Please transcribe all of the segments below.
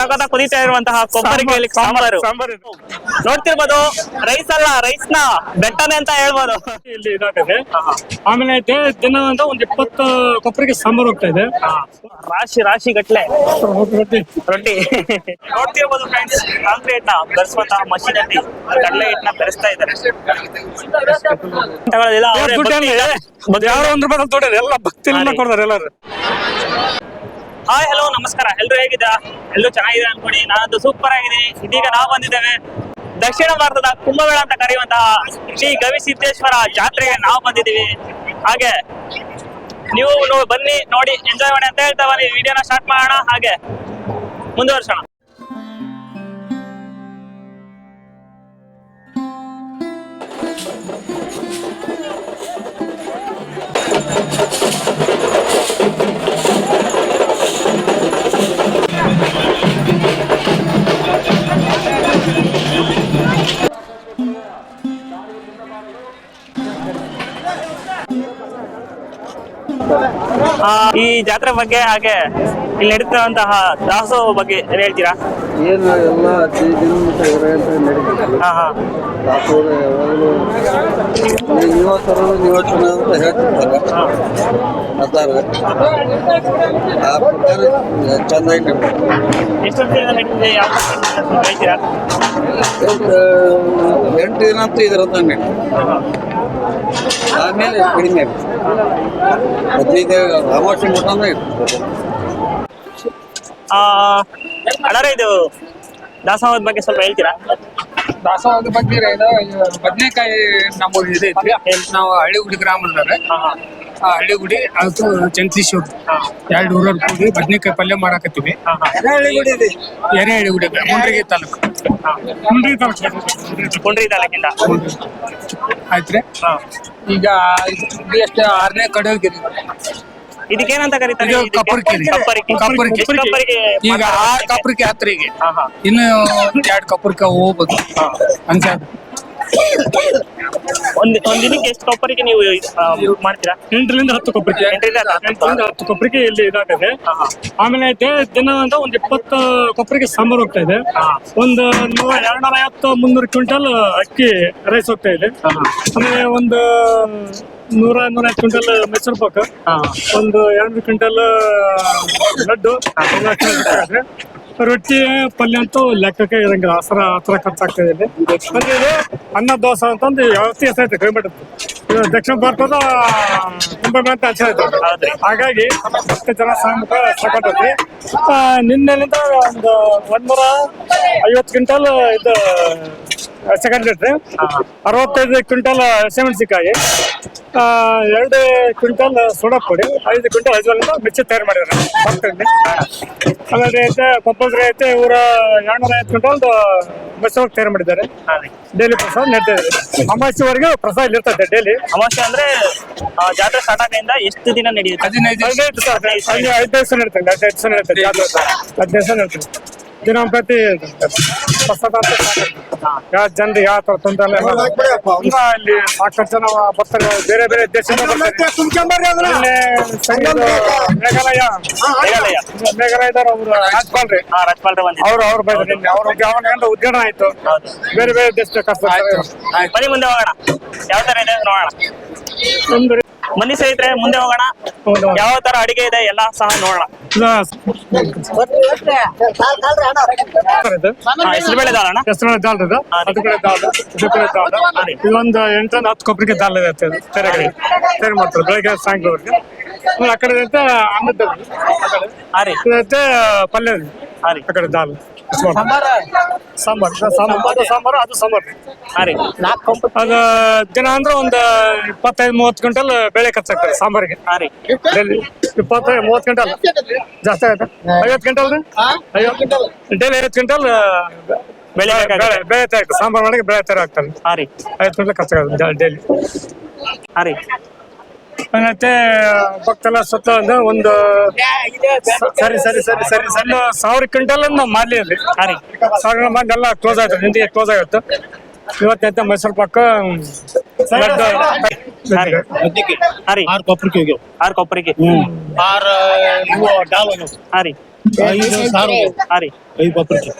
ಸಖತ್ತ ಕುದೀತಾ ಇರುವಂತಹ ಕೊಬ್ಬರಿಕೆಯಲ್ಲಿ ಸಾಂಬಾರು. ನೋಡ್ತಿರ್ಬೋದು ರೈಸ್ ಅಲ್ಲ ರೈಸ್ನ ಬೆಟ್ಟನೆ ಅಂತ ಹೇಳ್ಬೋದು. ಇಲ್ಲಿ ಇದಾಗಿದೆ. ಆಮೇಲೆ ದಿನ ಅಂತ ಒಂದ್ ಇಪ್ಪತ್ತು ಕೊಬ್ಬರಿಗೆ ಸಾಂಬಾರು ಹೋಗ್ತಾ ಇದೆ. ರಾಶಿ ರಾಶಿ ಗಟ್ಲೆ. ರೊಟ್ಟಿ. ರೊಟ್ಟಿ. ನೋಡ್ತಿರ್ಬೋದು ಫ್ರೆಂಡ್ಸ್ ಕಾಂಕ್ರೀಟ್ನ ಬೆರೆಸುವಂತಹ ಮಷೀನ್ ಅಲ್ಲಿ ಕಡಲೆ ಹಿಟ್ಟನ್ನ ಬೆರೆಸ್ತಾ ಇದ್ದಾರೆ? ಯಾರೋ ಒಂದ್ ರೂಪಾಯಿ ಎಲ್ಲ ಭಕ್ತಿಲಿಂದ ಕೊಡ್ತಾರೆ ಎಲ್ಲರೂ. ಹಾಯ್ ಹಲೋ ನಮಸ್ಕಾರ. ಎಲ್ಲರೂ ಹೇಗಿದ್ದೀರಾ ಎಲ್ಲರೂ ಚೆನ್ನಾಗಿದೆ ಅನ್ಕೊಡಿ? ನಾನಂತೂ ಸೂಪರ್ ಆಗಿದ್ದೀನಿ. ಇದೀಗ ನಾವು ಬಂದಿದ್ದೇವೆ ದಕ್ಷಿಣ ಭಾರತದ ಕುಂಭಮೇಳ ಅಂತ ಕರೆಯುವಂತಹ ಶ್ರೀ ಗವಿಸಿದ್ದೇಶ್ವರ ಜಾತ್ರೆಗೆ ನಾವು ಬಂದಿದ್ದೀವಿ. ಹಾಗೆ ನೀವು ಬನ್ನಿ ನೋಡಿ ಎಂಜಾಯ್ ಮಾಡಿ ಅಂತ ಹೇಳ್ತಾ ಬನ್ನಿ. ವಿಡಿಯೋನ ಸ್ಟಾರ್ಟ್ ಮಾಡೋಣ. ಹಾಗೆ ಮುಂದುವರ್ಸೋಣ. ಆ, ಈ ಜಾತ್ರೆ ಬಗ್ಗೆ ಹಾಗೆ ಇಲ್ಲಿ ನಡೀತಿರುವಂತಹ ದಾಸೋಹ ಬಗ್ಗೆ ಏನ್ ಹೇಳ್ತೀರಾ? ಏನು ಎಲ್ಲ ಅತಿ ನಡೀತದೆ. ಹಾ ಹಾ. ದಾಸೋಹ ಯಾವಾಗಲೂ ನೀವು ನೀವ ತರೋದು ನೀವ ಚೆನ್ನಾಗಿ ಅಂತ ಹೇಳ್ತಿರ್ತಾರೆ. ಅದಾರ ಆ ಪ್ರಕಾರ ಚೆನ್ನಾಗಿ ನಡೀತದೆ. ಎಷ್ಟು ವರ್ಷದಿಂದ ನಡೀತಿದೆ ಯಾವ ವರ್ಷದಿಂದ ಸ್ವಲ್ಪ ಹೇಳ್ತೀರಾ? ಇವತ್ತು ಎಂಟು ದಿನ ಅಂತೂ ಇದ್ರಂತ ನಡೀತದೆ ಆಮೇಲೆ ಕಡಿಮೆ ಆಗುತ್ತೆ. ಹದಿನೈದು ಅಮಾವಾಸ್ಯೆ ಮಟನೇ ಇರ್ತದೆ ಅಣ್ಣಾರೆ ಇದು ದಾಸೋಹದ ಬಗ್ಗೆ ಸ್ವಲ್ಪ ಹೇಳ್ತೀರಾ? ದಾಸವಾಳದ ಬಗ್ಗೆ ಇದು ಬದನೆಕಾಯಿ ನಮ್ಮ ಇದು ಐತಿ ಹಳ್ಳಿ ಹಳ್ಳಿಗುಡಿ ಗ್ರಾಮದವ್ರೆ ಹಳ್ಳಿಗುಡಿ ಅದು ಚಂತೀಶ್ವರ ಎರಡು ಊರ ಕೂಡಿ ಬದ್ನೆಕಾಯಿ ಪಲ್ಯ ಮಾಡಾಕತ್ತೀವಿ. ಎರೆ ಹಳ್ಳಿಗುಡಿ ಮುಂಡ್ರಿಗೆ ತಾಲೂಕು. ಮುಂಡ್ರಿ ತಾಲೂಕು. ಕುಂಡ್ರಿ ತಾಲೂಕಿಂದ. ಆಯ್ತ್ರಿ? ಈಗ ಎಷ್ಟು ಆರನೇ ಕಡಲ್ಗಿರಿ. ಇದಕ್ಕೇನಂತ ಕರೀತಾರೆ? ಇದು ಇದಕ್ಕೆ? ಕಪ್ಪರಿಕೆರಿ. ಕಪ್ಪರಿಕೆ ಕಪ್ಪರಿಕೆ. ಕಪ್ಪರಿಕೆ ಈಗ ಆ ಅದಕ್ಕೆ? ಕಪ್ರಿಕೆ ಹತ್ರಿಗೆ ಹಾ ಹಾ. ಇನ್ನು ಎರಡು ಕಪ್ರಿಕೆ ಹೋಗ್ಬೇಕು ಅಂತ ಒಂದ್ ಒಂದ್ ದಿನಕ್ಕೆ ಎಷ್ಟು ಕಪ್ಪರಿಕೆ ನೀವು ಆ, ಮಾಡ್ತೀರಾ? ಎಂಟರಿಂದ ಹತ್ತು ಕೊಬ್ಬರಿಗೆ. ಎಂಟರಿಂದ ಹತ್ತು. ಎಂಟರಿಂದ ಹತ್ತು ಕೊಬ್ಬರಿಗೆ ಇಲ್ಲಿ ಇದಾಗದೆ. ಆಮೇಲೆ ಐತೆ ದಿನ ಅಂತ ಒಂದ್ ಇಪ್ಪತ್ತು ಕೊಬ್ಬರಿಗೆ ಸಾಂಬಾರ್ ಹೋಗ್ತಾ ಇದೆ. ಒಂದು ನೂರ ಎರಡ್ನೂರ ಐವತ್ತು ಮುನ್ನೂರು ಕ್ವಿಂಟಲ್ ಅಕ್ಕಿ ರೈಸ್ ಹೋಗ್ತಾ ಇದೆ. ಆಮೇಲೆ ಒಂದು ನೂರ ನೂರ ಐವತ್ತು ಕ್ವಿಂಟಲ್ ಮೈಸೂರು ಪಾಕ್. ಒಂದು ಎರಡು ಕ್ವಿಂಟಲ್ ಲಡ್ಡು. ರೊಟ್ಟಿ ಪಲ್ಯ ಅಂತೂ ಲೆಕ್ಕಕ್ಕೆ ಇರಂಗಿಲ್ಲ. ಆ ಹತ್ರ ಖರ್ಚಾಗ್ತದೆ ಇಲ್ಲಿ ಅಂದ್ರೆ ಇದು ಅನ್ನ ದೋಸೆ ಅಂತಂದು ವ್ಯವಸ್ಥೆ ಹೆಸರೈತೆ ಕೈಮಠದ್ದು ಇದು ದಕ್ಷಿಣ ಭಾರತದ ಕುಂಭಮೇಳ ಅಂತ ಆಚೆ ಹೌದ್ರಿ. ಹಾಗಾಗಿ ಅಷ್ಟು ಜನ ಸಾಮುಖ ಸಾಕತ್ತೈತಿ ನಿನ್ನೆಲಿಂದ ಒಂದು ಒಂದೂರ ಐವತ್ತು ಕ್ವಿಂಟಲ್ ಇದು ಸೆಕೆಂಡ್ ಲೀಟ್ರ್ ಅರವತ್ತೈದು ಕ್ವಿಂಟಲ್ ಹಸಿಮೆಣಸಿಕಾಯಿ ಆ, ಎರಡು ಕ್ವಿಂಟಲ್ ಸೋಡಾ ಪುಡಿ ಐದು ಕ್ವಿಂಟಲ್ ಹಜುವಲಿಂದ ಮಿರ್ಚಿ ತಯಾರು ಮಾಡಿದ್ದಾರೆ ಬರ್ತೀನಿ ಆಮೇಲೆ ಐತೆ ಕಂಪಲ್ಸರಿ ಐತೆ ಇವರ ಎರಡ್ನೂರ ಐದು ಕ್ವಿಂಟಲ್ ಬಸ್ಸು ತಯಾರು ಮಾಡಿದ್ದಾರೆ. ಡೈಲಿ ಪ್ರಸಾದ ನಡೀತಾ ಇದೆ. ಅಮಾವಾಸ್ಯವರೆಗೂ ಪ್ರಸಾದ ಇಲ್ಲಿ ಇರ್ತದೆ ಡೈಲಿ. ಅಮಾಸೆ ಅಂದ್ರೆ ಆ, ಜಾತ್ರೆ ಸ್ಟಾರ್ಟ್ ಆಗಿಂದ ಎಷ್ಟು ದಿನ ನಡೆಯುತ್ತೆ ಹದಿನೈದು ಐದು ದಿವಸ. ನಡೀತದೆ ಹದಿನೈದು ದಿವಸ ನಡೀತದೆ ಹದಿನೈದು ದಿವಸ ನಡೀತದೆ. ದಿನಂಪ್ರತಿ ಅಂತ ಯಾವ ಜನರು ಯಾವ ತರ ತೊಂದರೆ ಇಲ್ಲ. ಇಲ್ಲಿ ಸಾಕಷ್ಟು ಜನ ಬರ್ತಾರೆ. ಬೇರೆ ಬೇರೆ ದೇಶದಿಂದ ಬರ್ತಾರೆ. ಮೇಘಾಲಯ. ಮೇಘಾಲಯ. ಮೇಘಾಲಯದವ್ರು ಅವರು. ರಾಜ್ಪಾಲ್ರಿ. ಅವ್ರು ಅವ್ರು ಬೈದ್ರು ಅವ್ರ ಅವನ ಉದ್ಘಾಟನೆ ಆಯ್ತು. ಬೇರೆ ಬೇರೆ ದೇಶದ ಕಷ್ಟ ಬನ್ನಿ ಮುಂದೆ ಹೋಗೋಣ. ಯಾವ ತರ ಇದೆ ನೋಡೋಣ. ಮನೆ ಬನ್ನಿ ಸ್ನೇಹಿತರೆ ಮುಂದೆ ಹೋಗೋಣ. ಯಾವ ತರ ಅಡಿಗೆ ಇದೆ ಎಲ್ಲ ಸಹ ನೋಡೋಣ. ಹೆಸರು ಬೇಳೆ ದಾಲ್ ಅಣ್ಣ. ಹೆಸರು ದಾಲ್ ಇದು. ಹಾ, ಅದು ಕಡೆ ದಾಲ್. ಇದು ಕಡೆ ದಾಲ್. ಇದೊಂದು ಎಂಟರಿಂದ ಹತ್ತು ಕೊಬ್ಬರಿಗೆ ದಾಲ್ ಇದೆ ತೆರೆಗಡೆ ತಯಾರು ಮಾಡ್ತಾರೆ ಬೆಳಗ್ಗೆ ಸಾಯಂಕಾಲವರೆಗೆ. ರೀ. ಇದೈತೆ ಪಲ್ಯ ಇದೆ. ಹಾ ರೀ. ಆ ಸಾಂಬಾರ್. ಸಾಂಬಾರ್. ಅದು ಸಾಂಬಾರು. ಅದು ಸಾಂಬಾರ್. ಹಾ ಅದು ದಿನ ಅಂದ್ರೆ ಒಂದು ಇಪ್ಪತ್ತೈದು ಮೂವತ್ತು ಕ್ವಿಂಟಲ್ ಬೆಳೆ ಖರ್ಚಾಗ್ತದೆ ಸಾಂಬಾರಿಗೆ. ಹಾ ಡೈಲಿ ಇಪ್ಪತ್ತೈದು ಮೂವತ್ ಕ್ವಿಂಟಲ್ ಜಾಸ್ತಿ ಆಗುತ್ತೆ ಐವತ್ ಕ್ವಿಂಟಲ್ ರೀ ಐವತ್ತು ಕ್ವಿಂಟಲ್ ಡೈಲಿ ಐವತ್ತು ಕ್ವಿಂಟಲ್ ಬೆಳೆ ತರ ಬೇಳೆ ತಯಾರ ಸಾಂಬಾರ್ ಮಾಡಕ್ಕೆ ಬೆಳೆ ತಯಾರು ಆಗ್ತದೆ ಹಾ ರೀ. ಐವತ್ತು ಕ್ವಿಂಟಲ್ ಖರ್ಚಾಗುತ್ತೆ ಡೈಲಿ. ಹಾ ರೀ. ಮತ್ತೆ ಭಕ್ತೆಲ್ಲ ಸುತ್ತ ಒಂದು ಒಂದು ಸರಿ ಸರಿ ಸರಿ ಸರಿ ಸಣ್ಣ ಸಾವಿರ ಕ್ವಿಂಟಲ್ ನಾವು ಮಾರ್ಲಿ ಅಲ್ಲಿ ಹಾ ರೀ ಸಾವಿರ ಮಂದಿ ಎಲ್ಲ ಕ್ಲೋಸ್ ಆಯ್ತು ನಿಂತಿಗೆ ಕ್ಲೋಸ್ ಆಗುತ್ತೆ. ಇವತ್ತೈತೆ ಮೈಸೂರು ರೀ ಆರು ಹೋಗ್ಯಾವ. ಆರು ಕೊಬ್ಬರಿಗೆ ಆರು ಡಾಲ್ ಹಾ ರೀ ಐದು ಸಾವಿರ ಹಾ ರೀ ಐದು ಬಕ್ರಿಗೆ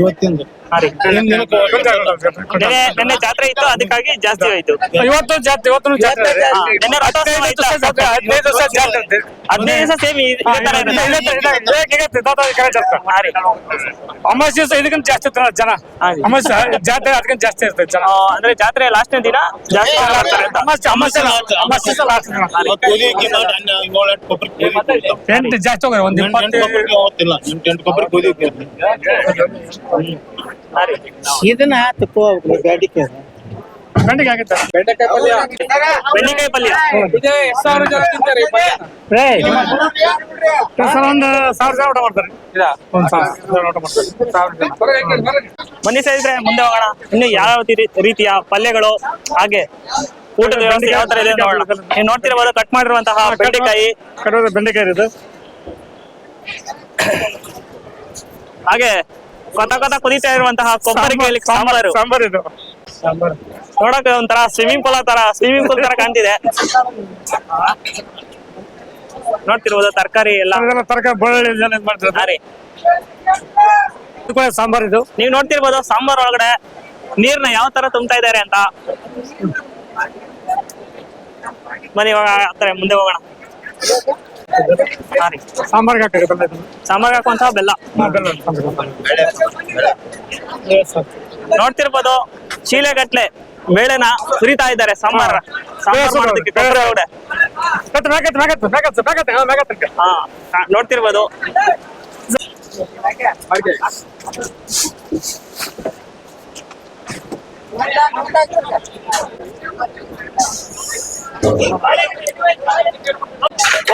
ಇವತ್ತಿಂದು ಹಾ ರೀ ಗೊತ್ತಾಗಲ್ಲ. ನೆನ್ನೆ ನೆನ್ನೆ ಜಾತ್ರೆ ಇತ್ತು ಅದಕ್ಕಾಗಿ ಜಾಸ್ತಿ ಆಯ್ತು ಇವತ್ತು ಜಾತ್ರೆ ಇವತ್ತು ಜಾತ್ರೆ. ಹಾ, ನೆನ್ನೆ ರಥೋತ್ಸವ ಹದಿನೈದು ಇತ್ತು. ಹದಿನೈದು ದಿವಸ ಜಾತ್ರೆ. ಹದಿನೈದು ದಿವಸ ಸೇಮ್ ಹಾ. ರೀ ಅಮಾವಾಸ್ಯೆ ದಿವಸ ಇದಕ್ಕಿಂತ ಜಾಸ್ತಿ ಇರ್ತಾರೆ ಜನ. ಹಾ ರೀ. ಜಾತ್ರೆ ಅದಕ್ಕಿಂತ ಜಾಸ್ತಿ ಇರ್ತದೆ ಜನ. ಆ, ಅಂದ್ರೆ ಜಾತ್ರೆ ಲಾಸ್ಟ್ನೇ ದಿನ? ಜಾಸ್ತಿ ಜನ ಬರ್ತಾರೆ ಅಂತ ಅಮಾವಾಸ್ಯೆ ಅಮಾವಾಸ್ಯೆ ಅಮಾವಾಸ್ಯೆ ದಿವಸ last ದಿನ. ಮಾಡಿ ಏಳು ಎಂಟು ಎಂಟು ಜಾಸ್ತಿ ಹೋಗ್ಯಾರ ಒಂದ್ ಎಂಟು ಇಪ್ಪತ್ತು ಎಂಟು ಎಂಟು ಕೊಬ್ಬರಿ ಇದನ್ನ ಗಂಟೆಗೆ ಆಗುತ್ತೆ ಬೆಂಡೆಕಾಯಿ ಪಲ್ಯ. ಬೆಂಡೆಕಾಯಿ ಪಲ್ಯ. ಇದೆ ಎಷ್ಟು ಸಾವಿರ ಜನ ತಿಂತಾರೆ ಈ ಪಲ್ಯ? ಸರ್ ಒಂದು ಸಾವಿರ ಜನ ಊಟ ಮಾಡ್ತಾರೆ. ಇದಾ? ಒಂದ್ ಸಾವಿರ ಊಟ ಮಾಡ್ತಾರೆ. ಸಾವಿರ ಜನ. ಹೊರಗೆ ಹಾಕಿ, ಹೊರಗೆ. ಬನ್ನಿ ಸ್ನೇಹಿತರೆ ಮುಂದೆ ಹೋಗೋಣ. ಇನ್ನು ಯಾವ ರೀತಿಯ ಪಲ್ಯಗಳು ಹಾಗೆ ಊಟದ ವ್ಯವಸ್ಥೆ ಯಾವ ತರ ಇದೆ ನೋಡೋಣ. ನೀವು ನೋಡ್ತಿರಬಹುದು ಕಟ್ ಮಾಡಿರುವಂತಹ ಬೆಂಡೆಕಾಯಿ. ಕಡೋದ ಬೆಂಡೆಕಾಯಿ ಇದು. ಹಾಗೆ ಕೊತ ಕೊತ ಕುದೀತಾ ಇರುವಂತಹ ಕೊಬ್ಬರಿ ಕಾಯಿ ಸಾಂಬಾರು. ಸಾಂಬಾರ್ ಇದು. ನೋಡಕ್ಕೆ ಒಂಥರ ಸ್ವಿಮ್ಮಿಂಗ್ ಪೂಲ್ ತರ ಸ್ವಿಮ್ಮಿಂಗ್ ಪೂಲ್ ತರ ಕಾಣ್ತಿದೆ. ನೋಡ್ತಿರ್ಬೋದು ತರಕಾರಿ ಎಲ್ಲ. ತರಕಾರಿ ಬೆಳ್ಳುಳ್ಳಿ ಮಾಡ್ತಾರೆ ಸಾಂಬಾರ್ ಇದು. ನೀವು ನೋಡ್ತಿರ್ಬೋದು ಸಾಂಬಾರ್ ಒಳಗಡೆ ನೀರ್ನ ಯಾವ ತರ ತುಂಬ್ತಾ ಇದಾರೆ ಅಂತ. ಬನ್ನಿ ಇವಾಗ ಮುಂದೆ ಹೋಗೋಣ. ಸಾಂಬಾರ್ಗೆ ಹಾಕಿ ಬೆಲ್ಲ ಇದು ಸಾಂಬಾರ್ ಹಾಕುವಂತಹ ಬೆಲ್ಲ. ಬೆಲ್ಲ ಸಾಂಬಾರ್. ನೋಡ್ತಿರ್ಬೋದು ಚೀಲೆಗಟ್ಲೆ ಬೇಳೆನ ಸುರಿತಾ ಇದ್ದಾರೆ ಸಾಂಬಾರ. ನೋಡ್ತಿರ್ಬೋದು.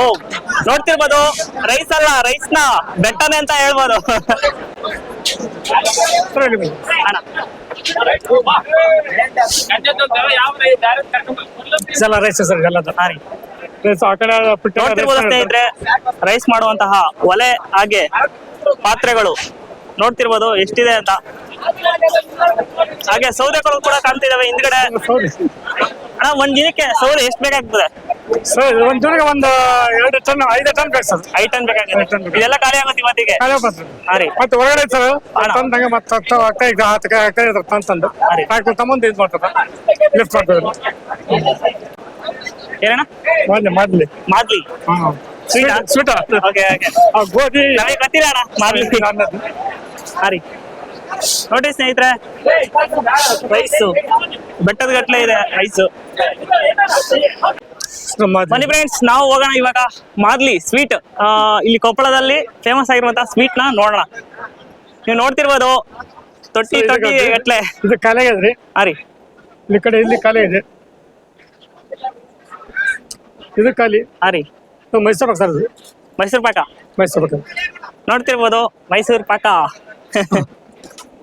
ಓ ನೋಡ್ತಿರ್ಬೋದು. ರೈಸ್ ಅಲ್ಲ ರೈಸ್ನ ಬೆಟ್ಟನೆ ಅಂತ ಹೇಳ್ಬೋದು. ರೈಸ್ ಸರ್ ಎಲ್ಲ ನೋಡ್ತಿರ್ಬೋದು ಸ್ನೇಹಿತರೆ ರೈಸ್ ಮಾಡುವಂತಹ ಒಲೆ ಹಾಗೆ ಪಾತ್ರೆಗಳು. ನೋಡ್ತಿರ್ಬೋದು ಎಷ್ಟಿದೆ ಅಂತ. ಹಾಗೆ ಸೌದೆಗಳು ಕೂಡ ಕಾಣ್ತಿದಾವೆ ಹಿಂದ್ಗಡೆ. ಅಣ್ಣ ಒಂದ್ ದಿನಕ್ಕೆ ಸೌದೆ ಎಷ್ಟು ಬೇಕಾಗ್ತದೆ ಸರ್ ಒಂದ್ ಜೋಡಿಗೆ ಒಂದು ಎರಡು ಟನ್ ಐದು ಟನ್ ಬೇಕು ಸರ್. ಐದು ಟನ್ ಟನ್ ಇದೆಲ್ಲ ಖಾಲಿ ಆಗುತ್ತೆ ಇವತ್ತಿಗೆ? ಖಾಲಿ ಬರ್ತದೆ ಹಾ ರೀ. ಮತ್ತೆ ಹೊರಗಡೆ ಸರ್ ಅಣ್ಣ. ತಂದಂಗೆ ಮತ್ತೆ ಅಕ್ಕ ಈಗ ಹತ್ತು ಅಕ್ಕ ಇದ್ರ ತಂತಂದು ಸರಿ. ಹಾಕಿ ತಮ್ಮಂದು ಇದು ಮಾಡ್ತದ ಲಿಫ್ಟ್ ಮಾಡ್ತದೆ ಏನಣ್ಣ? ಮಾಡ್ಲಿ ಮಾಡ್ಲಿ ಮಾದ್ಲಿ? ಹ್ಮ್ Sweet ಓಕೆ ಓಕೆ ಗೋಧಿ. ನಮಗೆ ಗೊತ್ತಿಲ್ಲ ಅಣ್ಣ ಮಾದ್ಲಿ. ಹಾರಿ ಹಾ ರೀ. ನೋಡಿ ಸ್ನೇಹಿತರೆ ರೈಸು ಬೆಟ್ಟದ ಗಟ್ಲೆ ಇದೆ ರೈಸು ಮಾದ್ಲಿ. ಬನ್ನಿ ಫ್ರೆಂಡ್ಸ್ ನಾವು ಹೋಗೋಣ ಇವಾಗ ಮಾದ್ಲಿ ಸ್ವೀಟ್ ಇಲ್ಲಿ ಕೊಪ್ಪಳದಲ್ಲಿ ಫೇಮಸ್ ಆಗಿರುವಂತಹ ಸ್ವೀಟ್ನ ನೋಡೋಣ. ನೀವು ನೋಡ್ತಿರ್ಬೋದು ತೊಟ್ಟಿ ತೊಟ್ಟಿ ಗಟ್ಲೆ. ಇದು ಕಲೆ ಇದ್ರಿ ರೀ. ಇಲ್ಲಿ ಕಡೆ ಇಲ್ಲಿ ಕಲೆ ಇದೆ. ಇದು ಖಾಲಿ. ರೀ. ಮೈಸೂರು ಪಾಕ ಸರ್ ಮೈಸೂರು ಪಾಕ? ಮೈಸೂರು ಪಾಕ. ನೋಡ್ತಿರ್ಬೋದು ಮೈಸೂರು ಪಾಕ.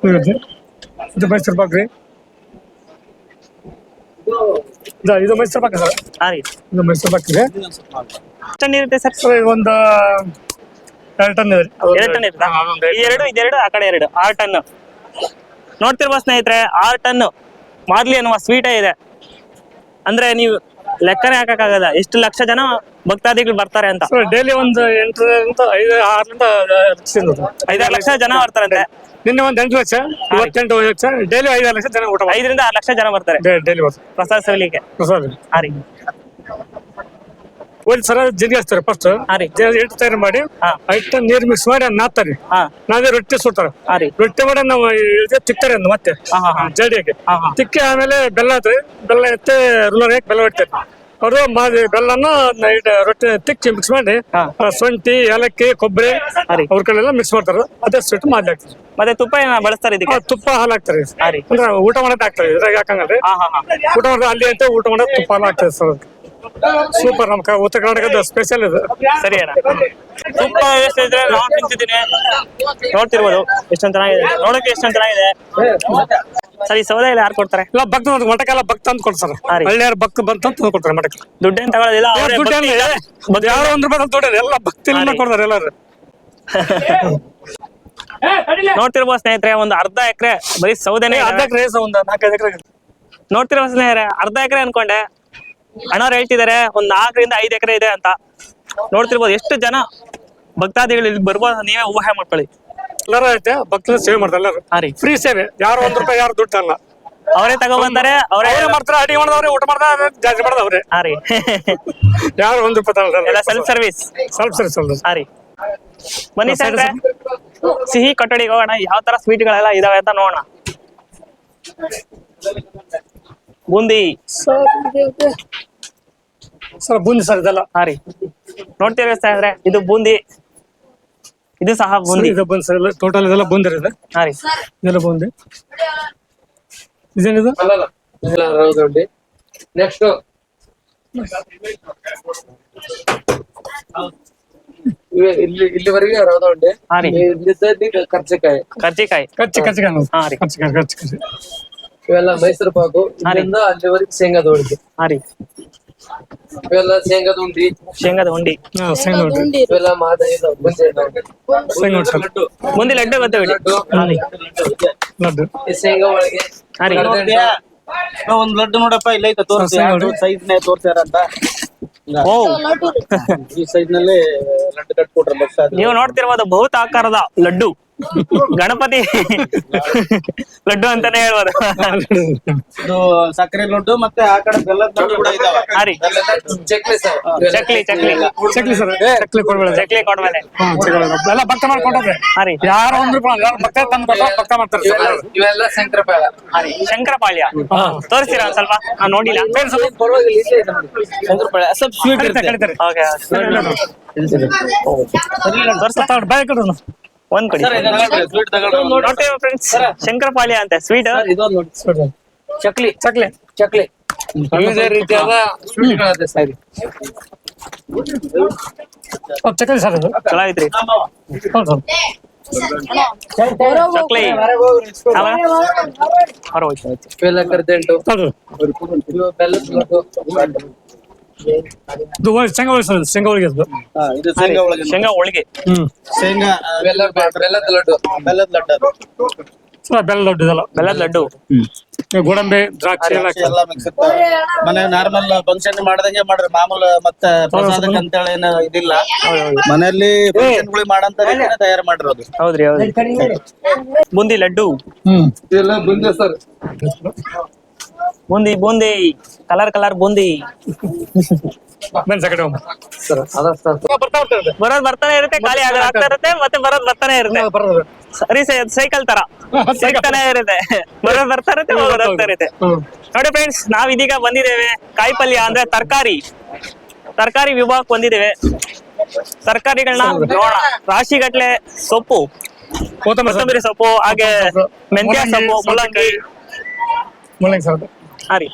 ಇದು ಇದು ಮೈಸೂರು ಪಾಕ್ ರೀ. ಇದು ಮೈಸೂರು ಪಾಕ್ ಸರ್. ಹಾ ರೀ. ಇದು ಮೈಸೂರು ಪಾಕ್ ಇದೆ. ಟನ್ ಇರುತ್ತೆ ಸರ್? ಸರ್ ಒಂದು ಎರಡು ಟನ್ ಇದೆ ಎರಡು ಟನ್ ಇರುತ್ತಾ? ಎರಡು ಇದೆರಡು ಆ ಕಡೆ ಎರಡು ಆರು ಟನ್. ನೋಡ್ತಿರ್ಬೋದು ಸ್ನೇಹಿತರೆ ಆರು ಟನ್. ಮಾದ್ಲಿ ಅನ್ನುವ ಸ್ವೀಟೇ ಇದೆ. ಅಂದ್ರೆ ನೀವು ಲೆಕ್ಕನೇ ಹಾಕಕ್ಕಾಗಲ್ಲ. ಎಷ್ಟು ಲಕ್ಷ ಜನ ಭಕ್ತಾದಿಗಳು ಬರ್ತಾರೆ ಅಂತ. ಡೈಲಿ ಒಂದು ಎಂಟರಿಂದ ಐದು ಆರರಿಂದ ಐದಾರು ಲಕ್ಷ ಜನ ಬರ್ತಾರಂತೆ. ನಿನ್ನೆ ಒಂದು ಎಂಟು ಲಕ್ಷ ಇವತ್ತೆಂಟು ಲಕ್ಷ ಡೈಲಿ ಐದಾರು ಲಕ್ಷ ಜನ ಊಟ ಐದರಿಂದ ಆರು ಲಕ್ಷ ಜನ ಬರ್ತಾರೆ. ಡೈಲಿ ಬರ್ತಾರೆ. ಪ್ರಸಾದ ಸವಿಲಿಕ್ಕೆ. ಪ್ರಸಾದ. ಹಾ ರೀ. ಒಂದು ಸಲ ಹಚ್ತಾರೆ ಫಸ್ಟ್ ಹಾ ರೀ. ಹಿಟ್ಟು ತಯಾರು ಮಾಡಿ ಹಾ. ನೀರ್ ನೀರು ಮಿಕ್ಸ್ ಮಾಡಿ ನಾತಾರಿ ನಾದ್ತಾರೆ. ಹಾ. ನಾವೇ ರೊಟ್ಟಿ ಸುಡ್ತಾರೆ. ಹಾ ರೀ. ರೊಟ್ಟಿ ಮಾಡಿ ನಾವು ಇದು ತಿಕ್ತಾರೆ ಮತ್ತೆ. ಹಾ, ಹಾ, ಹಾ. ಜಡಿಯಾಗಿ. ಹಾ, ಹಾ. ತಿಕ್ಕಿ ಆಮೇಲೆ ಬೆಲ್ಲ ಹಾಕ್ತಾರೆ ಬೆಲ್ಲ ಎತ್ತೆ ರುಲರ್ ಹಾಕಿ ಬೆಲ್ಲ ಇಡ್ತಾರೆ ಅವರು ಮಾಡಿ ಬೆಲ್ಲನ ನೈಟ್ ರೊಟ್ಟಿ ತಿಕ್ಕಿ ಮಿಕ್ಸ್ ಮಾಡಿ ಶುಂಠಿ ಏಲಕ್ಕಿ ಕೊಬ್ಬರಿ ಅವ್ರ ಕಡೆ ಅವ್ರ ಕಡೆಲ್ಲ ಮಿಕ್ಸ್ ಮಾಡ್ತಾರೆ. ಅದೇ ಸ್ವೀಟ್ ಹಾಕ್ತಾರೆ ಮತ್ತೆ ತುಪ್ಪ ಏನ ಬಳಸ್ತಾರೆ ಆ, ಇದಕ್ಕೆ ತುಪ್ಪ ಹಾಲು ಹಾಕ್ತಾರೆ. ಅಂದ್ರೆ ಊಟ ಮಾಡೋದು ಹಾಕ್ತಾರೆ ಇದ್ರಾಗ ಯಾಕಂದ್ರೆ ಊಟ ಮಾಡೋದು ಅಲ್ಲಿ ಅಂತ ಊಟ ಮಾಡೋದು ತುಪ್ಪ ಹಾಲು ಹಾಕ್ತಾರೆ ಸರ್ ಸೂಪರ್ ನಮ್ಮ ಕ- ಉತ್ತರ ಕರ್ನಾಟಕದ ಸ್ಪೆಷಲ್ ಇದು. ಸರಿ ಅಣ್ಣ. ತುಪ್ಪ ಎಷ್ಟು ಇದ್ರೆ ನಾವು ತಿಂತಿದ್ದೀನಿ. ನೋಡ್ತಿರ್ಬೋದು. ಎಷ್ಟೊಂದ್ ಚೆನ್ನಾಗಿದೆ. ನೋಡಕ್ಕೆ ಎಷ್ಟೊಂದ್ ಚೆನ್ನಾಗಿದೆ. ಸರಿ ಸೌದೆ ಇಲ್ಲ ಯಾರು ಕೊಡ್ತಾರೆ? ಇಲ್ಲ ಭಕ್ತ ಮಠಕ್ಕೆಲ್ಲ ಭಕ್ತ ಅಂತ ಕೊಡ್ತಾರೆ ಹಾ ರೀ. ಭಕ್ತ ಬಂತ ಅಂತ ಕೊಡ್ತಾರೆ ಮಠಕ್ಕೆ. ದುಡ್ಡೇನ್ ತಗೊಳ್ಳೋದಿಲ್ಲ ಅವ್ರೇ ದುಡ್ಡು ಯಾರೋ ಒಂದ್ ರೂಪಾಯಿ ದುಡ್ಡು ಎಲ್ಲ ಭಕ್ತಿಯಿಂದ ಕೊಡ್ತಾರೆ ಎಲ್ಲಾರು. ನೋಡ್ತಿರ್ಬೋದು ಸ್ನೇಹಿತರೆ ಒಂದು ಅರ್ಧ ಎಕರೆ ಬರೀ ಸೌದೆನೆ ಅರ್ಧ ಎಕರೆ ಒಂದು ನಾಲ್ಕೈದು ಎಕರೆ ನೋಡ್ತಿರ್ಬೋದು ಸ್ನೇಹಿತರೆ ಅರ್ಧ ಎಕರೆ ಅನ್ಕೊಂಡೆ. ಅಣ್ಣವ್ರು ಹೇಳ್ತಿದ್ದಾರೆ ಒಂದ್ ನಾಲ್ಕರಿಂದ ಐದು ಎಕರೆ ಇದೆ ಅಂತ. ನೋಡ್ತಿರ್ಬೋದು ಎಷ್ಟು ಜನ ಭಕ್ತಾದಿಗಳು ಇಲ್ಲಿ ಬರ್ಬೋದು ನೀವೇ ಊಹೆ ಮಾಡ್ಕೊಳ್ಳಿ. ಎಲ್ಲರೂ ಐತೆ ಭಕ್ತರ ಸೇವೆ ಮಾಡ್ತಾರೆ ಎಲ್ಲರೂ. ಹಾ ರೀ. ಫ್ರೀ ಸೇವೆ ಯಾರು ಒಂದ್ ರೂಪಾಯಿ ಯಾರು ದುಡ್ಡು ಅಲ್ಲ ಅವರೇ ತಗೊಂಡ್ರೆ ಅವರೇ ಅವರೇ ಮಾಡ್ತಾರೆ ಅಡಿಗೆ ಮಾಡಿದವ್ರೆ ಊಟ ಮಾಡ್ತಾರೆ ಜಾಸ್ತಿ ಮಾಡಿದವ್ರೆ ಹಾ ರೀ. ಯಾರು ಒಂದ್ ರೂಪಾಯಿ ಎಲ್ಲ ತಗೊಳ್ಳಲ್ಲ ಸೆಲ್ಫ್ ಸರ್ವಿಸ್ ಸ್ವಲ್ಪ ಸರಿ ಸ್ವಲ್ಪ ಹಾ ರೀ. ಬನ್ನಿ ಸರ್ ಸಿಹಿ ಕೊಠಡಿಗೆ ಹೋಗೋಣ ಯಾವ ತರ ಸ್ವೀಟ್ಗಳೆಲ್ಲ ಇದಾವೆ ಅಂತ ನೋಡೋಣ. ಬೂಂದಿ. ಸರ್ ಬೂಂದಿ ಸರ್ ಇದೆಲ್ಲ. ಹಾ ರೀ. ನೋಡ್ತೀವಿ ಇದು ಬೂಂದಿ. ಇದು ಸಹ ಬೂಂದಿ. ಇದು ಬಂದ್ ಸರ್ ಟೋಟಲ್ ಇದೆಲ್ಲ ಬೂಂದಿ ಇದೆ. ಹಾ ರೀ. ಇದೆಲ್ಲ ಬೂಂದಿ. ಇದೇನಿದು? ನೆಕ್ಸ್ಟ್ ಇಲ್ಲಿ ಇಲ್ಲಿವರೆಗೆ ರೌದ ಉಂಡೆ ಹಾ ರೀ. ಇಲ್ಲಿದ್ದ ಕರ್ಚಿಕಾಯಿ ಕರ್ಜಿಕಾಯಿ. ಕಚ್ಚಿ. ಹಾ ರೀ. ಇವೆಲ್ಲ ಮೈಸೂರು ಪಾಕು. ಇಲ್ಲಿಂದ ಅಲ್ಲಿವರೆಗೆ ಶೇಂಗಾದ ಹೋಳಿಗೆ ಹಾ ರೀ. ಇವೆಲ್ಲ ಶೇಂಗಾದ ಉಂಡಿ. ಶೇಂಗಾದ ಉಂಡಿ. ಹಾ ಶೇಂಗಾ ಉಂಡೆ. ಇವೆಲ್ಲ ಮಾದ ಇದು ಮುಂಚೆ ಉಂಡೆ ಸರ್ ಬೂಂದಿ ಲಡ್ಡು ಬಿಡಿ ಲಡ್ಡು ಈ ಶೇಂಗಾ ಒಳಗೆ ಹಾ ರೀ. ಒಂದ್ ಲಡ್ಡು ನೋಡಪ್ಪ ಇಲ್ಲ ಐತ ತೋರಿಸಿ ಹಾ, ನೋಡಿ. ಸೈಜ್ ನೇ ತೋರ್ಸ್ಯಾರ ಅಂತ. ಓ ಈ ಸೈಜ್ನಲ್ಲಿ ಲಡ್ಡು ಕಟ್ಕೊಟ್ರೆ ನೀವು ನೋಡ್ತಿರ್ಬೋದು ಬಹುತ ಆಕಾರದ ಲಡ್ಡು. ಗಣಪತಿ. ಲಡ್ಡು ಅಂತಾನೆ ಹೇಳ್ಬೋದು. ಇದು ಸಕ್ಕರೆ ಲಡ್ಡು ಮತ್ತೆ ಆ ಕಡೆ ಬೆಲ್ಲದ ಲಡ್ಡು ಕೂಡ ಇದಾವೆ. ಹಾ ರೀ. ಚಕ್ಲಿ ಸರ್ ಚಕ್ಲಿ ಚಕ್ಲಿ. ಚಕ್ಲಿ ಸರ್ ಚಕ್ಲಿ ಕೊಡ್ಬೇಡ. ಚಕ್ಲಿ ಕೊಡ್ಮೇಲೆ ಹಾ ಚಕ್ಲಿ ಎಲ್ಲ ಭಕ್ತ ಮಾಡ್ಕೊಂಡ್ರೆ ಹಾ ರೀ. ಯಾರು ಒಂದ್ ಭಕ್ತ ತಂದು ಕೊಟ್ಟ ಭಕ್ತ ಮಾಡ್ತಾರೆ ಇವೆಲ್ಲ ಇವೆಲ್ಲ ಶಂಕರಪಾಳ ಹಾ ರೀ. ಶಂಕರಪಾಳ್ಯ. ತೋರಿಸ್ತೀರಾ ಒಂದ್ ಸ್ವಲ್ಪ? ನಾನ್ ನೋಡಿಲ್ಲ. ಪರವಾಗಿಲ್ಲ ಇಲ್ಲೇ ಇದೆ ನೋಡಿ. ಶಂಕರಪಾಳ್ಯ. ಸ್ವಲ್ಪ ಸ್ವೀಟ್ ಕರೀತಾರೆ ಕಳಿತಾರೆ. ಓಕೆ ತಗೊಂಡು ಬಾಯ್ ಕೊಡು ಒಂದ್ ಕೊಡಿ ನೋಡ್ತೇವೆ ಫ್ರೆಂಡ್ಸ್ ಶಂಕರಪಾಳ್ಯ ಅಂತ ಸ್ವೀಟ್ ನೋಡಿ. ಚಕ್ಲಿ ಚಕ್ಲಿ ಚಕ್ಲಿ. ವಿವಿಧ ರೀತಿಯಾದ ಸ್ವೀಟ್ಗಳಿದೆ ಸರಿ ಚಕ್ಲಿ ಸರ್ ಅದು ಹೌದು ಚಕ್ಲಿ. ಹೊರ ಹೋಯ್ತು. ಇವೆಲ್ಲ ಕರ್ದೆಂಟು ಇದು ಹೋಳಿ- ಶೇಂಗಾ ಹೋಳಿ ಸರ್ ಶೇಂಗಾ ಹೋಳಿಗೆ ಅದು. ಹಾ, ಇದು ಶೇಂಗಾ ಒಳಗೆ ಶೇಂಗಾ ಹೋಳಿಗೆ. ಹ್ಮ್. ಶೇಂಗಾ ಆ, ಬೆಲ್ಲದ ಲಡ್ಡು. ಬೆಲ್ಲದ ಲಡ್ಡು. ಅದು. ಸರ್ ಬೆಲ್ಲ ಲಡ್ಡು ಇದೆಲ್ಲ. ಬೆಲ್ಲದ ಲಡ್ಡು. ಈ ಗೋಡಂಬಿ ದ್ರಾಕ್ಷಿ ಎಲ್ಲ ದ್ರಾಕ್ಷಿ ಎಲ್ಲ ಮಿಕ್ಸ್ ಇರ್ತಾವೆ ಮನೆ ನಾರ್ಮಲ್ ಫಂಕ್ಷನ್ ಮಾಡ್ದಂಗೆ ಮಾಡ್ರಿ. ಮಾಮೂಲು ಮತ್ತೆ ಪ್ರಸಾದಕ್ಕೆ ಅಂತೇಳಿ ಏನು ಇದಿಲ್ಲ. ಮನೆಯಲ್ಲಿ ಫಂಕ್ಷನ್ಗಳು ಮಾಡಂತ ರೀತಿನೇ ತಯಾರು ಮಾಡಿರೋದು ಹೌದ್ರಿ ಹೌದ್ರಿ. ಬುಂದಿ ಲಡ್ಡು. ಹ್ಮ್. ಇದೆಲ್ಲ ಬುಂದೆ sir. Boondi boondi. Colour colour boondi. ಸಕಡೆ ಬರೋದ್ ಬರ್ತಾನೆ ಇರುತ್ತೆ ಖಾಲಿ ಆಗ ಆಗ್ತಾ ಇರುತ್ತೆ ಮತ್ತೆ ಬರೋದ್ ಬರ್ತಾನೆ ಇರುತ್ತೆ. ಸರಿ ಸೈಕಲ್ ತರ. ಸಿಗ್ತಾನೆ ಇರುತ್ತೆ. ಬರೋದ್ ಬರ್ತಾ ಇರುತ್ತೆ ಬರ್ತಾ ಇರುತ್ತೆ. ನೋಡಿ ಫ್ರೆಂಡ್ಸ್ ನಾವ್ ಇದೀಗ ಬಂದಿದ್ದೇವೆ. ಕಾಯಿ ಪಲ್ಯ ಅಂದ್ರೆ ತರಕಾರಿ. ತರಕಾರಿ ವಿಭಾಗಕ್ಕೆ ಬಂದಿದ್ದೇವೆ. ತರಕಾರಿಗಳನ್ನ ನೋಡೋಣ. ರಾಶಿಗಟ್ಲೆ ಸೊಪ್ಪು. ಕೊತ್ತಂಬರಿ ಸೊಪ್ಪು. ಹಾಗೆ ಮೆಂತ್ಯ ಸೊಪ್ಪು ಮೂಲಂಗಿ ಮೂಲಂಗಿ ಅದು. ಹಾ ರೀ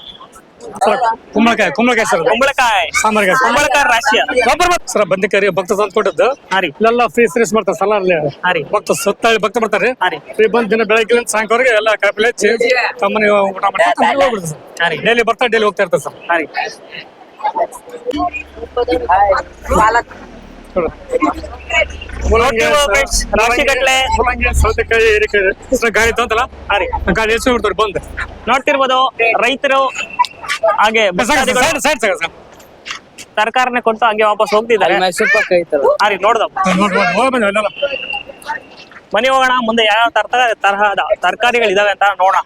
ಕುಂಬಳಕಾಯಿ ಕುಂಬಳಕಾಯಿ ಸರ್. ಕುಂಬಳಕಾಯಿ. ಸಾಂಬಾರ್ಗೆ. ಕುಂಬಳಕಾಯಿ ರಾಶಿ ಒಬ್ಬರು ಸರ ಬಂದಿಕಾರಿ ಭಕ್ತ ತಂದು ಕೊಟ್ಟದ್ದು ಹಾ ರೀ ಇಲ್ಲೆಲ್ಲ ಫ್ರೀ ಸರ್ವಿಸ್ ಮಾಡ್ತಾರೆ ಸಲ ಅಲ್ಲಿ. ಹಾ ರೀ ಭಕ್ತ ಸುತ್ತ ಭಕ್ತ ಬರ್ತಾರೆ. ಹಾ ರೀ ಫ್ರೀ ಬಂದ್ ದಿನ ಬೆಳಗ್ಗೆ ಸಾಯಂಕಾಲವರೆಗೆ ಎಲ್ಲ ಕಾಯಿಪಲ್ಲೆ ಚೇಂಜ್ ತಮ್ಮನೆ ಊಟ ಮಾಡಿ ಹೋಗ್ಬಿಡ್ತಾರೆ ಸರ್. ಹಾ ರೀ ಡೈಲಿ ಬರ್ತಾರೆ ಡೈಲಿ ಹೋಗ್ತಾ ಇರ್ತಾರೆ ಸರ್. ಹಾ ರೀ ನೋಡ್ತೀವೋ friends, ರಾಶಿಗಟ್ಲೆ ಮೂಲಂಗಿ ಸೌತೆಕಾಯಿ ಹೀರೆಕಾಯಿ ಸರ್ ಗಾಡಿ ತಂತಲ್ಲ ರೀ. ಗಾಡಿ ಎಷ್ಟು ಬಿಡ್ತಾರೆ ಬಂದು. ನೋಡ್ತಿರ್ಬೋದು ರೈತರು ಹಾಗೆ ಭಕ್ತಾದಿಗಳು ಸೈಡ್ ಸೈಡ್ ಸರ್. ಸರ್ ಕೊಟ್ಟು ಹಂಗೆ ವಾಪಸ್ ಹೋಗ್ತಿದ್ದಾರೆ. ರೀ ಮನೆ ಹೋಗೋಣ ಮುಂದೆ ಯಾವ ತರ್ತ ತರಹದ ತರಕಾರಿಗಳಿದಾವೆ ಅಂತ ನೋಡೋಣ.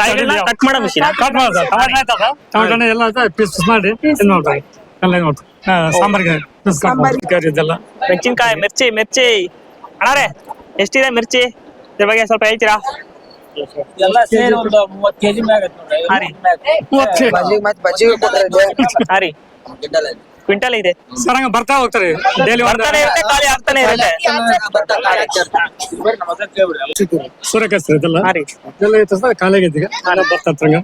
ಕಾಯಿಗಳನ್ನ ಕಟ್ ಮಾಡೋ ಮಿಷಿನ್? ಕಟ್ ಮಾಡಿ ಸರ್ ಟಮಾಟೆ ಆಯ್ತಾ ಸರ್ ಟಮಾಟೆ ಎಲ್ಲ ಪೀಸ್ ಪೀಸ್ ಮಾಡಿ ನೋಡ್ರಿ ಎಲ್ಲ ಹಾ, ಸಾಂಬಾರ್ಗೆ ಇದೆಲ್ಲ ಮೆಣಸಿನ್ಕಾಯಿ ಮಿರ್ಚಿ ಮಿರ್ಚಿ. ಅಣ್ಣಾರೆ ಎಷ್ಟಿದೆ ಮಿರ್ಚಿ? ಇದ್ರ ಬಗ್ಗೆ ಸ್ವಲ್ಪ ಹೇಳ್ತೀರಾ? ಎಲ್ಲ ಸೇರಿ ಒಂದು ಮೂವತ್ತು ಕೆಜಿ ಮ್ಯಾಗ ಹಾ ರೀ ಕ್ವಿಂಟಲ್ ಇದೆ. ಸರ್ ಹಂಗ ಬರ್ತಾ ಹೋಗ್ತಾರೆ. ಡೈಲಿ ಬರ್ತಾನೆ ಇರುತ್ತೆ ಖಾಲಿ ಆಗ್ತಾನೆ ಇರುತ್ತೆ. ಸೂರ್ಯಕ ಸರ್ ಇದೆಲ್ಲ ಹಾ ರೀ ಇದೆಲ್ಲ. ಐತೆ ಸರ್ ಖಾಲಿ ಆಗೈತೆ ಈಗ. ಬರ್ತಾ ಹಂಗ.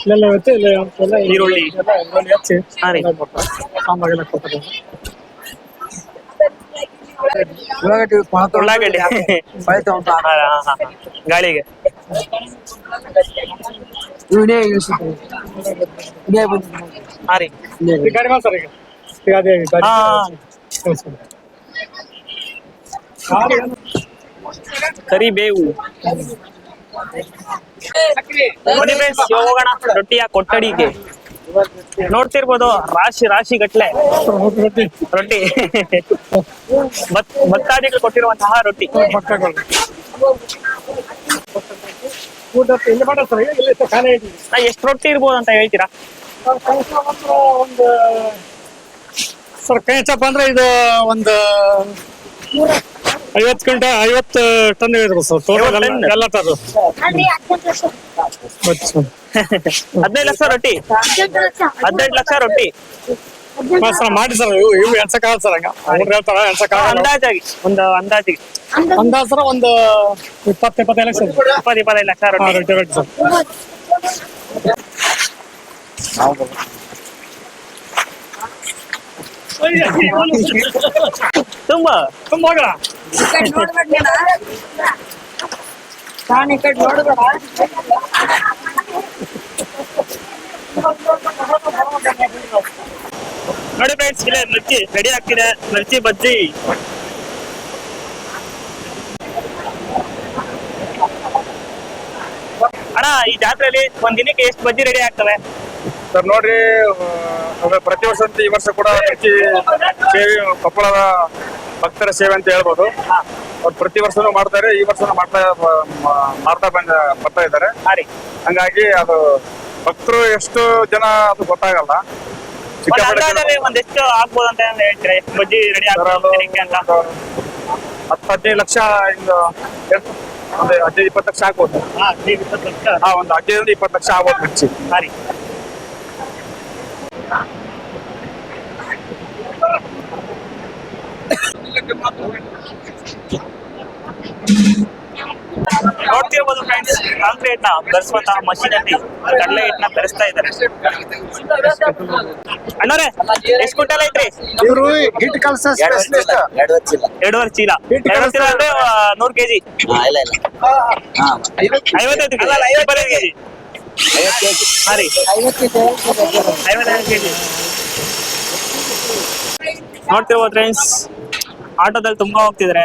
ಇಲ್ಲೆಲ್ಲ ಇಲ್ಲ ಎಲ್ಲ ಈರುಳ್ಳಿ. ಎಲ್ಲ ಈರುಳ್ಳಿ ಹಚ್ಚಿ ಹಾ ರೀ. ಸಾಂಬಾರ್ಗೆಲ್ಲ ಕೊಡ್ತಾರೆ. ಉಳ್ಳಾಗಡ್ಡಿ ಪಾತ ಉಳ್ಳಾಗಡ್ಡಿ. ಬೈತ ಉಂಟು? ಹಾ, ಹಾ, ಹಾ. ಗಾಳಿಗೆ. ಇವನೇ ಇಳಿಸಿದ್ರು ಇವನೇ ಬಂದಿದ್ದು ಹಾ ರೀ. ಈ ಗಾಡಿ ಮಾಡಿ ಸರ್ ಈಗ? ಈಗ ಅದೇ ಗಾಡಿ ಹಾ. ಕಳ್ಸ್ಕೊಡಿ. ಕರಿಬೇವು. ಹೋಗೋಣ. ರೊಟ್ಟಿಯ ಕೊಟ್ಟಡಿಗೆ ನೋಡ್ತಿರ್ಬೋದು ರಾಶಿ ರಾಶಿ ಗಟ್ಲೆ ರೊಟ್ಟಿ ಭಕ್ತಾದಿಗಳು ಕೊಟ್ಟಿರುವಂತಹ ರೊಟ್ಟಿ. ಎಷ್ಟು ರೊಟ್ಟಿ ಇರ್ಬೋದು ಅಂತ ಹೇಳ್ತೀರಾ? ಸರ್, ಕನಿಷ್ಠಪ್ಪ ಅಂದ್ರೆ ಇದು ಒಂದು ಐವತ್ತು ಗಂಟೆ ಐವತ್ ಟನ್ ಇರ್ಬೋದು ಸರ್ ಟೋಟಲ್? ಎಲ್ಲ ತರ ಹದಿನೈದು ಲಕ್ಷ ರೊಟ್ಟಿ? ಹದಿನೈದು ಲಕ್ಷ ರೊಟ್ಟಿ? ಸರ್ ಮಾಡಿ ಸರ್ ಇವು ಇವು ಎಣ್ಸಕ್ಕಾಗಲ್ಲ ಸರ್ ಹಂಗ. ಅವ್ರು ಹೇಳ್ತಾರ ಎಣ್ಸಕ್ಕಾಗಲ್ಲ. ಅಂದಾಜಾಗಿ ಒಂದು ಅಂದಾಜಿಗೆ. ಅಂದಾಜ್? ಸರ್ ಒಂದು ಇಪ್ಪತ್ತು ಇಪ್ಪತ್ತೈದು ಲಕ್ಷ ಇಪ್ಪತ್ತು ಇಪ್ಪತ್ತೈದು ಲಕ್ಷ ರೊಟ್ಟಿ. ರೊಟ್ಟಿ ರೊಟ್ಟಿ ಸರ್ ತುಂಬಾ. ತುಂಬ ನೋಡಿ ಫ್ರೆಂಡ್ಸ್ ಇಲ್ಲೇ ಮಿರ್ಚಿ ರೆಡಿ ಆಗ್ತಿದೆ. ಮಿರ್ಚಿ ಬಜ್ಜಿ. ಅಣ್ಣ ಈ ಜಾತ್ರೆಯಲ್ಲಿ ಒಂದ್ ದಿನಕ್ಕೆ ಎಷ್ಟು ಬಜ್ಜಿ ರೆಡಿ ಆಗ್ತವೆ? ಸರ್ ನೋಡ್ರಿ ಆ, ಪ್ರತಿ ವರ್ಷ ಅಂತ ಈ ವರ್ಷ ಕೂಡ ಮಿರ್ಚಿ ಸೇವೆ ಕೊಪ್ಪಳದ ಭಕ್ತರ ಸೇವೆ ಅಂತ ಹೇಳ್ಬೋದು. ಅವ್ರು ಪ್ರತಿ ವರ್ಷನೂ ಮಾಡ್ತಾರೆ ಈ ವರ್ಷನೂ ಮಾಡ್ತಾ ಮಾಡ್ತಾ ಬಂದ ಬರ್ತಾ ಇದ್ದಾರೆ. ಹಂಗಾಗಿ ಅದು ಭಕ್ತರು ಎಷ್ಟು ಜನ ಅದು ಗೊತ್ತಾಗಲ್ಲ. ಒಂದ್ ಸಿಕ್ಕಾಪಟ್ಟೆ ಜನ- ಅಂದಾಜಲ್ಲಿ ಒಂದ್ ಎಷ್ಟು ಆಗ್ಬೋದು ಅಂತ ಹೇಳ್ತೀರಾ? ಎಷ್ಟು ಬಜ್ಜಿ ರೆಡಿ ಅಂತ ಹತ್ತು ಹದಿನೈದು ಲಕ್ಷ ಇಂದು? ಒಂದು ಹದಿನೈದು ಇಪ್ಪತ್ತು ಲಕ್ಷ ಆಗ್ಬೋದು. ಹಾ, ಒಂದು ಹದಿನೈದು ಇಪ್ಪತ್ತು ಲಕ್ಷ ಆಗ್ಬೋದು ರೀ. ನೋಡ್ತಿರ್ಬೋದು ಫ್ರೆಂಡ್ಸ್ ಕಾಂಕ್ರೀಟ್ನ ಬೆರೆಸುವಂತಹ ಮಷೀನ್ ಅಲ್ಲಿ ಕಡಲೆ ಹಿಟ್ಟನ್ನ ಬೆರೆಸ್ತಾ ಇದ್ದಾರೆ. ಅಣ್ಣವ್ರೆ ಎಷ್ಟು ಕ್ವಿಂಟಲ್ ಐತ್ರಿ? ಇವರು ಹಿಟ್ ಕಲ್ಸ ಸ್ಪೆಷಲಿಸ್ಟ್ ಎರಡೂವರೆ ಚೀಲ ಎರಡೂವರೆ ಚೀಲ ಅಂದ್ರೆ ಆ, ನೂರ್ ಕೆಜಿ. ಐವತ್ತೈದು ಕೆಜಿ. ನೋಡ್ತಿರ್ಬೋದು ಫ್ರೆಂಡ್ಸ್ ಆಟೋದಲ್ಲಿ ತುಂಬಾ ಹೋಗ್ತಿದ್ರೆ.